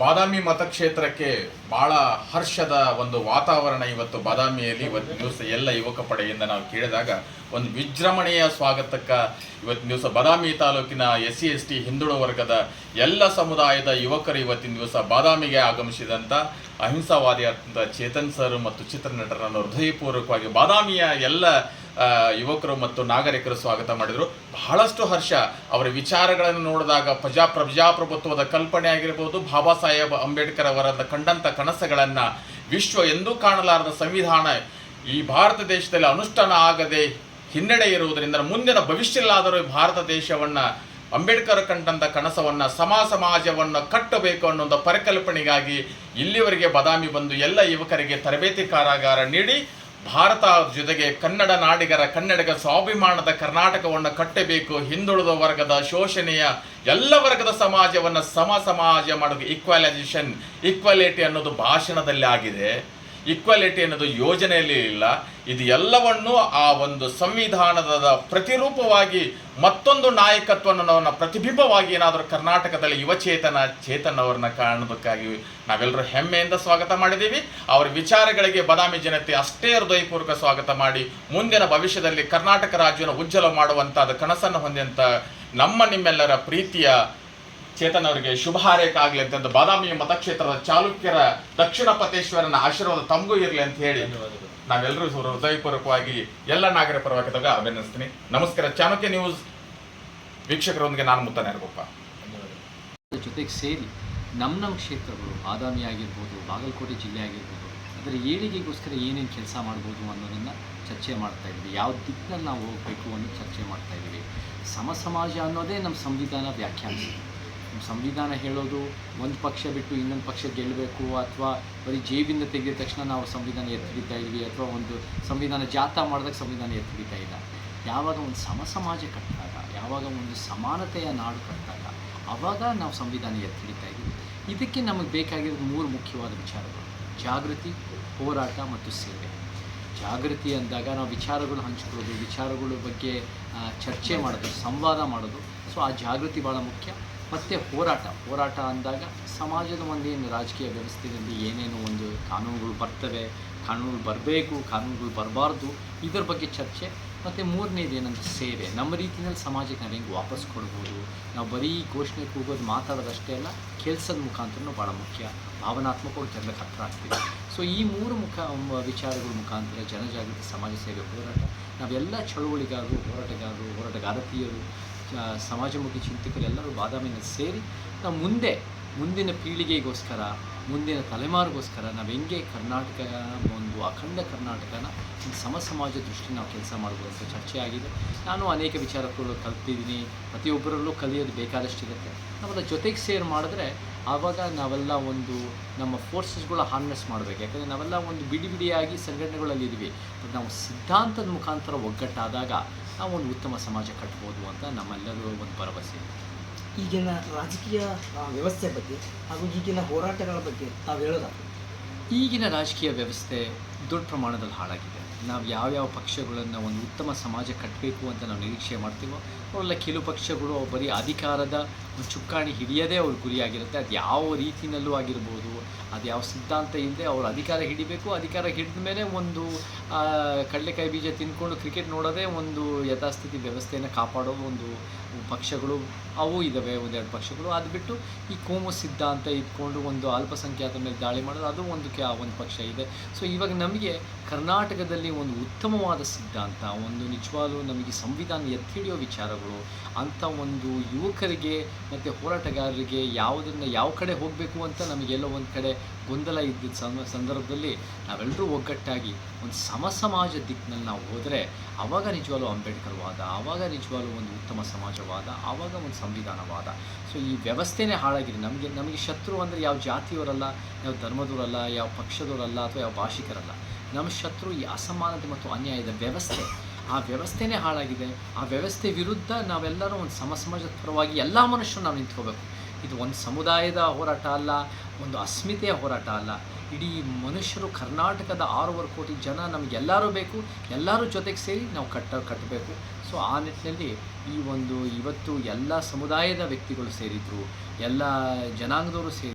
ಬಾದಾಮಿ ಮತಕ್ಷೇತ್ರಕ್ಕೆ ಬಹಳ ಹರ್ಷದ ಒಂದು ವಾತಾವರಣ ಇವತ್ತು ಬಾದಾಮಿಯಲ್ಲಿ, ಇವತ್ತು ದಿವಸ ಎಲ್ಲ ಯುವಕ ಪಡೆಯಿಂದ ನಾವು ಕೇಳಿದಾಗ ಒಂದು ವಿಜೃಂಭಣೆಯ ಸ್ವಾಗತಕ್ಕ ಇವತ್ತಿನ ದಿವಸ ಬಾದಾಮಿ ತಾಲೂಕಿನ ಎಸ್ ಸಿ ಎಸ್ ಟಿ ಹಿಂದುಳಿದ ವರ್ಗದ ಎಲ್ಲ ಸಮುದಾಯದ ಯುವಕರು ಇವತ್ತಿನ ದಿವಸ ಬಾದಾಮಿಗೆ ಆಗಮಿಸಿದಂಥ ಅಹಿಂಸಾವಾದಿಯಾದಂಥ ಚೇತನ್ ಸರ್ ಮತ್ತು ಚಿತ್ರನಟರನ್ನು ಹೃದಯಪೂರ್ವಕವಾಗಿ ಬಾದಾಮಿಯ ಎಲ್ಲ ಯುವಕರು ಮತ್ತು ನಾಗರಿಕರು ಸ್ವಾಗತ ಮಾಡಿದರು. ಬಹಳಷ್ಟು ಹರ್ಷ ಅವರ ವಿಚಾರಗಳನ್ನು ನೋಡಿದಾಗ ಪ್ರಜಾ ಪ್ರಜಾಪ್ರಭುತ್ವದ ಕಲ್ಪನೆ ಆಗಿರ್ಬೋದು, ಬಾಬಾ ಸಾಹೇಬ್ ಅಂಬೇಡ್ಕರ್ ಅವರ ಕಂಡಂಥ ಕನಸುಗಳನ್ನು ವಿಶ್ವ ಎಂದೂ ಕಾಣಲಾರದ ಸಂವಿಧಾನ ಈ ಭಾರತ ದೇಶದಲ್ಲಿ ಅನುಷ್ಠಾನ ಆಗದೆ ಹಿನ್ನಡೆ ಇರುವುದರಿಂದ ಮುಂದಿನ ಭವಿಷ್ಯದಲ್ಲಾದರೂ ಈ ಭಾರತ ದೇಶವನ್ನು ಅಂಬೇಡ್ಕರ್ ಕಂಡಂಥ ಕನಸವನ್ನು ಸಮ ಸಮಾಜವನ್ನು ಕಟ್ಟಬೇಕು ಅನ್ನೋ ಪರಿಕಲ್ಪನೆಗಾಗಿ ಇಲ್ಲಿವರೆಗೆ ಬದಾಮಿ ಬಂದು ಎಲ್ಲ ಯುವಕರಿಗೆ ತರಬೇತಿ ಕಾರಾಗಾರ ನೀಡಿ ಭಾರತ ಜೊತೆಗೆ ಕನ್ನಡ ನಾಡಿಗರ ಕನ್ನಡಿಗ ಸ್ವಾಭಿಮಾನದ ಕರ್ನಾಟಕವನ್ನು ಕಟ್ಟಬೇಕು, ಹಿಂದುಳಿದ ವರ್ಗದ ಶೋಷಣೆಯ ಎಲ್ಲ ವರ್ಗದ ಸಮಾಜವನ್ನು ಸಮ ಸಮಾಜ ಮಾಡೋದು ಈಕ್ವಲೈಸೇಷನ್ ಈಕ್ವಾಲಿಟಿ ಅನ್ನೋದು ಭಾಷಣದಲ್ಲಿ ಆಗಿದೆ. ಈಕ್ವಾಲಿಟಿ ಅನ್ನೋದು ಯೋಜನೆಯಲ್ಲಿ ಇಲ್ಲ. ಇದು ಎಲ್ಲವನ್ನು ಆ ಒಂದು ಸಂವಿಧಾನದ ಪ್ರತಿರೂಪವಾಗಿ ಮತ್ತೊಂದು ನಾಯಕತ್ವವನ್ನು ಪ್ರತಿಬಿಂಬವಾಗಿ ಏನಾದರೂ ಕರ್ನಾಟಕದಲ್ಲಿ ಯುವಚೇತನ ಚೇತನ್ ಅವರನ್ನ ಕಾಣೋದಕ್ಕಾಗಿ ನಾವೆಲ್ಲರೂ ಹೆಮ್ಮೆಯಿಂದ ಸ್ವಾಗತ ಮಾಡಿದ್ದೀವಿ. ಅವರ ವಿಚಾರಗಳಿಗೆ ಬದಾಮಿ ಜನತೆ ಅಷ್ಟೇ ಹೃದಯಪೂರ್ವಕ ಸ್ವಾಗತ ಮಾಡಿ, ಮುಂದಿನ ಭವಿಷ್ಯದಲ್ಲಿ ಕರ್ನಾಟಕ ರಾಜ್ಯವನ್ನು ಉಜ್ವಲ ಮಾಡುವಂತಹ ಕನಸನ್ನು ಹೊಂದಿದಂಥ ನಮ್ಮ ನಿಮ್ಮೆಲ್ಲರ ಪ್ರೀತಿಯ ಚೇತನ್ ಅವರಿಗೆ ಶುಭ ಹಾರೈಕೆ ಆಗಲಿ ಅಂತ ಬಾದಾಮಿಯ ಮತಕ್ಷೇತ್ರದ ಚಾಲುಕ್ಯರ ದಕ್ಷಿಣ ಪತೇಶ್ವರನ ಆಶೀರ್ವಾದ ತಮಗೂ ಇರಲಿ ಅಂತ ಹೇಳಿ ನಾವೆಲ್ಲರೂ ಹೃದಯಪೂರ್ವಕವಾಗಿ ಎಲ್ಲ ನಾಗರ ಪರವಾಗಿ ಅಭಿನಂದಿಸ್ತೀನಿ. ನಮಸ್ಕಾರ. ಚಾಣಕ್ಯ ನ್ಯೂಸ್ ವೀಕ್ಷಕರೊಂದಿಗೆ ನಾನು ಮುತ್ತಾನೆ ಅದ್ರ ಜೊತೆಗೆ ಸೇರಿ ನಮ್ಮ ನಮ್ಮ ಕ್ಷೇತ್ರಗಳು ಬಾದಾಮಿ ಆಗಿರ್ಬೋದು ಬಾಗಲಕೋಟೆ ಜಿಲ್ಲೆ ಆಗಿರ್ಬೋದು ಅದರ ಏಳಿಗೆಗೋಸ್ಕರ ಏನೇನು ಕೆಲಸ ಮಾಡ್ಬೋದು ಅನ್ನೋದನ್ನು ಚರ್ಚೆ ಮಾಡ್ತಾ ಇದ್ದೀವಿ. ಯಾವ ದಿಕ್ಕಿನಲ್ಲಿ ನಾವು ಹೋಗಬೇಕು ಅನ್ನೋ ಚರ್ಚೆ ಮಾಡ್ತಾ ಇದ್ದೀವಿ. ಸಮ ಸಮಾಜ ಅನ್ನೋದೇ ನಮ್ಮ ಸಂವಿಧಾನ ವ್ಯಾಖ್ಯಾನಿಸಿದೆ ಸಂವಿಧಾನ ಹೇಳೋದು ಒಂದು ಪಕ್ಷ ಬಿಟ್ಟು ಇನ್ನೊಂದು ಪಕ್ಷ ಗೆಲ್ಲಬೇಕು ಅಥವಾ ಬರೀ ಜೇಬಿಂದ ತೆಗೆದ ತಕ್ಷಣ ನಾವು ಸಂವಿಧಾನ ಎತ್ತಿಡಿತಾ ಇದ್ವಿ ಅಥವಾ ಒಂದು ಸಂವಿಧಾನ ಜಾಥಾ ಮಾಡಿದಾಗ ಸಂವಿಧಾನ ಎತ್ತಿಡಿತಾ ಇಲ್ಲ. ಯಾವಾಗ ಒಂದು ಸಮ ಸಮಾಜ ಕಟ್ಟಿದಾಗ ಯಾವಾಗ ಒಂದು ಸಮಾನತೆಯ ನಾಡು ಕಟ್ಟಿದಾಗ ಆವಾಗ ನಾವು ಸಂವಿಧಾನ ಎತ್ತಿಡಿತಾ ಇದ್ದೀವಿ ಇದಕ್ಕೆ ನಮಗೆ ಬೇಕಾಗಿರೋದು ಮೂರು ಮುಖ್ಯವಾದ ವಿಚಾರಗಳು. ಜಾಗೃತಿ, ಹೋರಾಟ ಮತ್ತು ಸೇವೆ. ಜಾಗೃತಿ ಅಂದಾಗ ನಾವು ವಿಚಾರಗಳು ಹಂಚ್ಕೊಳ್ಳೋದು, ವಿಚಾರಗಳ ಬಗ್ಗೆ ಚರ್ಚೆ ಮಾಡೋದು, ಸಂವಾದ ಮಾಡೋದು. ಸೊ, ಆ ಜಾಗೃತಿ ಭಾಳ ಮುಖ್ಯ. ಮತ್ತು ಹೋರಾಟ. ಹೋರಾಟ ಅಂದಾಗ ಸಮಾಜದ ಒಂದೇನು ರಾಜಕೀಯ ವ್ಯವಸ್ಥೆಯಲ್ಲಿ ಏನೇನು ಒಂದು ಕಾನೂನುಗಳು ಬರ್ತವೆ ಕಾನೂನುಗಳು ಬರಬೇಕು, ಕಾನೂನುಗಳು ಬರಬಾರ್ದು, ಇದರ ಬಗ್ಗೆ ಚರ್ಚೆ. ಮತ್ತು ಮೂರನೇದು ಏನಂತ ಸೇವೆ. ನಮ್ಮ ರೀತಿಯಲ್ಲಿ ಸಮಾಜಕ್ಕೆ ನಾವು ಹೆಂಗೆ ವಾಪಸ್ ಕೊಡ್ಬೋದು? ನಾವು ಬರೀ ಘೋಷಣೆ ಕೂಗೋದು ಮಾತಾಡೋದಷ್ಟೇ ಅಲ್ಲ, ಕೆಲಸದ ಮುಖಾಂತರನೂ ಭಾಳ ಮುಖ್ಯ. ಭಾವನಾತ್ಮಕವಾಗಿ ಜನಕ್ಕೆ ಹತ್ರ ಆಗ್ತೀವಿ. ಸೊ ಈ ಮೂರು ಮುಖ ವಿಚಾರಗಳ ಮುಖಾಂತರ ಜನಜಾಗೃತಿ, ಸಮಾಜ ಸೇವೆ, ಹೋರಾಟ. ನಾವೆಲ್ಲ ಚಳುವಳಿಗಾರರು ಹೋರಾಟಗಾರರು, ಹೋರಾಟಗಾರತಿಯರು. ಸಮಾಜಮುಖಿ ಚಿಂತಕರೆಲ್ಲರೂ ಬಾದಾಮಿನಲ್ಲಿ ಸೇರಿ ನಾವು ಮುಂದೆ, ಮುಂದಿನ ಪೀಳಿಗೆಗೋಸ್ಕರ, ಮುಂದಿನ ತಲೆಮಾರಿಗೋಸ್ಕರ ನಾವು ಹೆಂಗೆ ಕರ್ನಾಟಕ ಒಂದು ಅಖಂಡ ಕರ್ನಾಟಕನ ಒಂದು ಸಮ ಸಮಾಜ ದೃಷ್ಟಿ ನಾವು ಕೆಲಸ ಮಾಡ್ಬೋದು ಅಂತ ಚರ್ಚೆ ಆಗಿದೆ. ನಾನು ಅನೇಕ ವಿಚಾರಗಳು ಕಲ್ತಿದ್ದೀನಿ. ಪ್ರತಿಯೊಬ್ಬರಲ್ಲೂ ಕಲಿಯೋದು ಬೇಕಾದಷ್ಟಿರುತ್ತೆ ನಾವು ಅದರ ಜೊತೆಗೆ ಸೇರ್ ಮಾಡಿದ್ರೆ ಆವಾಗ ನಾವೆಲ್ಲ ಒಂದು ನಮ್ಮ ಫೋರ್ಸಸ್ಗಳ ಹಾರ್ನೆಸ್ ಮಾಡಬೇಕು. ಯಾಕಂದರೆ ನಾವೆಲ್ಲ ಒಂದು ಬಿಡಿ ಬಿಡಿಯಾಗಿ ಸಂಘಟನೆಗಳಲ್ಲಿ ಇದ್ದೀವಿ ಬಟ್ ನಾವು ಸಿದ್ಧಾಂತದ ಮುಖಾಂತರ ಒಗ್ಗಟ್ಟಾದಾಗ ನಾವು ಒಂದು ಉತ್ತಮ ಸಮಾಜ ಕಟ್ಬೋದು ಅಂತ ನಮ್ಮೆಲ್ಲರೂ ಒಂದು ಭರವಸೆ. ಈಗಿನ ರಾಜಕೀಯ ವ್ಯವಸ್ಥೆ ಬಗ್ಗೆ ಹಾಗೂ ಈಗಿನ ಹೋರಾಟಗಳ ಬಗ್ಗೆ ತಾವು ಹೇಳೋದಾಗ್ತದೆ ಈಗಿನ ರಾಜಕೀಯ ವ್ಯವಸ್ಥೆ ದೊಡ್ಡ ಪ್ರಮಾಣದಲ್ಲಿ ಹಾಳಾಗಿದೆ. ನಾವು ಯಾವ್ಯಾವ ಪಕ್ಷಗಳನ್ನು ಒಂದು ಉತ್ತಮ ಸಮಾಜ ಕಟ್ಟಬೇಕು ಅಂತ ನಾವು ನಿರೀಕ್ಷೆ ಮಾಡ್ತೀವೋ ಅವರೆಲ್ಲ ಕೆಲವು ಪಕ್ಷಗಳು ಬರೀ ಅಧಿಕಾರದ ಚುಕ್ಕಾಣಿ ಹಿಡಿಯೋದೇ ಅವ್ರ ಗುರಿಯಾಗಿರುತ್ತೆ ಅದು ಯಾವ ರೀತಿಯಲ್ಲೂ ಆಗಿರ್ಬೋದು. ಅದು ಯಾವ ಸಿದ್ಧಾಂತ ಇಲ್ಲದೆ ಅವ್ರು ಅಧಿಕಾರ ಹಿಡಿಬೇಕು. ಅಧಿಕಾರ ಹಿಡಿದ ಮೇಲೆ ಒಂದು ಕಡಲೆಕಾಯಿ ಬೀಜ ತಿಂದ್ಕೊಂಡು ಕ್ರಿಕೆಟ್ ನೋಡೋದೇ ಒಂದು ಯಥಾಸ್ಥಿತಿ ವ್ಯವಸ್ಥೆಯನ್ನು ಕಾಪಾಡೋ ಒಂದು ಪಕ್ಷಗಳು ಅವು ಇದ್ದಾವೆ ಒಂದೆರಡು ಪಕ್ಷಗಳು. ಅದು ಬಿಟ್ಟು ಈ ಕೋಮು ಸಿದ್ಧಾಂತ ಇಟ್ಕೊಂಡು ಒಂದು ಅಲ್ಪಸಂಖ್ಯಾತ ಮೇಲೆ ದಾಳಿ ಮಾಡೋದು, ಅದು ಒಂದು ಕ್ಯಾ ಒಂದು ಪಕ್ಷ ಇದೆ. ಸೊ ಇವಾಗ ನಮಗೆ ಕರ್ನಾಟಕದಲ್ಲಿ ಒಂದು ಉತ್ತಮವಾದ ಸಿದ್ಧಾಂತ, ಒಂದು ನಿಜವಾಗ್ಲೂ ನಮಗೆ ಸಂವಿಧಾನ ಎತ್ತಿ ಹಿಡಿಯೋ ವಿಚಾರಗಳು, ಅಂಥ ಒಂದು ಯುವಕರಿಗೆ ಮತ್ತು ಹೋರಾಟಗಾರರಿಗೆ ಯಾವುದನ್ನು ಯಾವ ಕಡೆ ಹೋಗಬೇಕು ಅಂತ ನಮಗೆಲ್ಲೋ ಒಂದು ಕಡೆ ಗೊಂದಲ ಇದ್ದಿದ್ದ ಸಮ, ಸಂದರ್ಭದಲ್ಲಿ ನಾವೆಲ್ಲರೂ ಒಗ್ಗಟ್ಟಾಗಿ ಒಂದು ಸಮ ಸಮಾಜ ದಿಕ್ಕಿನಲ್ಲಿ ನಾವು ಹೋದರೆ ಆವಾಗ ನಿಜವಾಗ್ಲೂ ಅಂಬೇಡ್ಕರ್ ವಾದ ಆವಾಗ ನಿಜವಾಗ್ಲೂ ಒಂದು ಉತ್ತಮ ಸಮಾಜವಾದ ಆವಾಗ ಒಂದು ಸಂವಿಧಾನವಾದ. ಸೊ ಈ ವ್ಯವಸ್ಥೆನೇ ಹಾಳಾಗಿದೆ. ನಮಗೆ ನಮಗೆ ಶತ್ರು ಅಂದರೆ ಯಾವ ಜಾತಿಯವರಲ್ಲ, ಯಾವ ಧರ್ಮದವರಲ್ಲ, ಯಾವ ಪಕ್ಷದವರಲ್ಲ, ಅಥವಾ ಯಾವ ಭಾಷಿಕರಲ್ಲ. ನಮ್ಮ ಶತ್ರು ಈ ಅಸಮಾನತೆ ಮತ್ತು ಅನ್ಯಾಯದ ವ್ಯವಸ್ಥೆ. ಆ ವ್ಯವಸ್ಥೆನೇ ಹಾಳಾಗಿದೆ. ಆ ವ್ಯವಸ್ಥೆ ವಿರುದ್ಧ ನಾವೆಲ್ಲರೂ ಒಂದು ಸಮ ಸಮಾಜದ ಪರವಾಗಿ ಎಲ್ಲ ಮನುಷ್ಯರು ನಾವು ನಿಂತ್ಕೋಬೇಕು. ಇದು ಒಂದು ಸಮುದಾಯದ ಹೋರಾಟ ಅಲ್ಲ, ಒಂದು ಅಸ್ಮಿತೆಯ ಹೋರಾಟ ಅಲ್ಲ. ಇಡೀ ಮನುಷ್ಯರು ಕರ್ನಾಟಕದ ಆರೂವರೆ ಕೋಟಿ ಜನ ನಮಗೆಲ್ಲರೂ ಬೇಕು, ಎಲ್ಲರೂ ಜೊತೆಗೆ ಸೇರಿ ನಾವು ಕಟ್ಟ, ಕಟ್ಟಬೇಕು. ಸೊ, ಆ ನಿಟ್ಟಿನಲ್ಲಿ ಈ ಒಂದು ಇವತ್ತು ಎಲ್ಲ ಸಮುದಾಯದ ವ್ಯಕ್ತಿಗಳು ಸೇರಿದ್ರು, ಎಲ್ಲ ಜನಾಂಗದವರು ಸೇರಿ